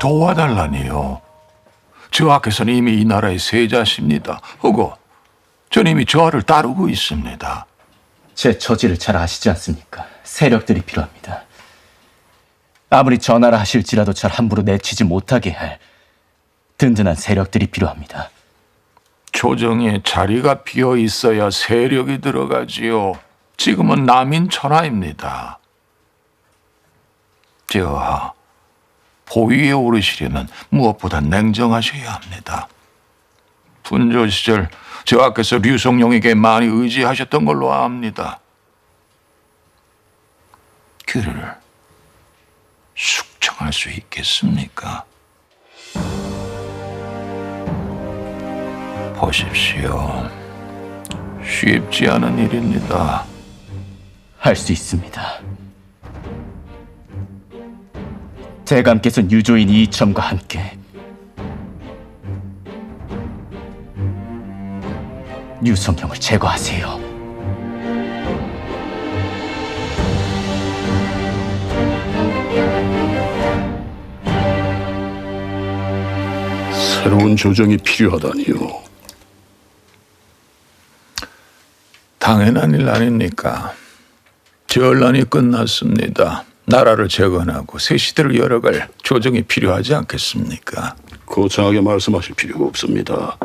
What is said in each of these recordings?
도와달라니요. 저 앞에서는 이미 이 나라의 세자십니다. 하고 전 이미 저를 따르고 있습니다. 제 처지를 잘 아시지 않습니까? 세력들이 필요합니다. 아무리 전하라 하실지라도 잘 함부로 내치지 못하게 할 든든한 세력들이 필요합니다. 조정에 자리가 비어 있어야 세력이 들어가지요. 지금은 남인 천하입니다. 저 보위에 오르시려면 무엇보다 냉정하셔야 합니다. 분조 시절 저 앞에서 류성룡에게 많이 의지하셨던 걸로 압니다. 그를 숙청할 수 있겠습니까? 보십시오. 쉽지 않은 일입니다. 할 수 있습니다. 대감께서 유조인 이첨과 함께 유성형을 제거하세요. 새로운 조정이 필요하다니요. 당연한 일 아닙니까? 전란이 끝났습니다. 나라를 재건하고 새 시대를 열어갈 조정이 필요하지 않겠습니까? 거창하게 말씀하실 필요가 없습니다.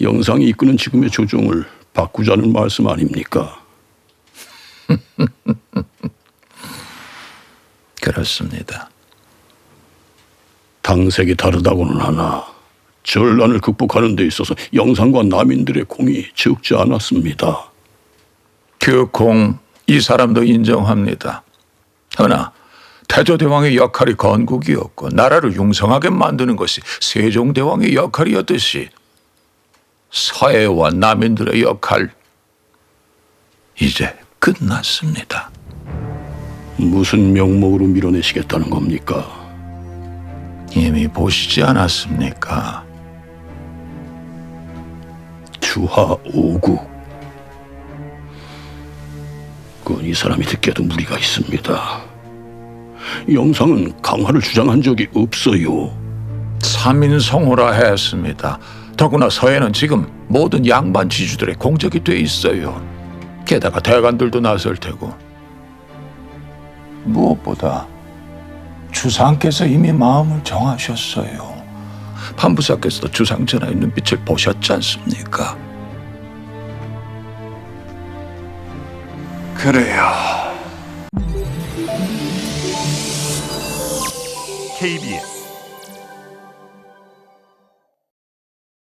영상이 이끄는 지금의 조정을 바꾸자는 말씀 아닙니까? 그렇습니다. 당색이 다르다고는 하나 전란을 극복하는 데 있어서 영상과 남인들의 공이 적지 않았습니다. 그공 이 사람도 인정합니다. 그러나 태조대왕의 역할이 건국이었고 나라를 융성하게 만드는 것이 세종대왕의 역할이었듯이 서해와 남인들의 역할 이제 끝났습니다. 무슨 명목으로 밀어내시겠다는 겁니까? 이미 보시지 않았습니까? 주하 오국. 그건 이 사람이 듣기에도 무리가 있습니다. 영상은 강화를 주장한 적이 없어요. 삼인성호라 했습니다. 더구나 서해는 지금 모든 양반 지주들의 공적이 돼 있어요. 게다가 대관들도 나설 테고. 무엇보다 주상께서 이미 마음을 정하셨어요. 판부사께서도 주상 전하의 눈빛을 보셨지 않습니까? 그래요. KBS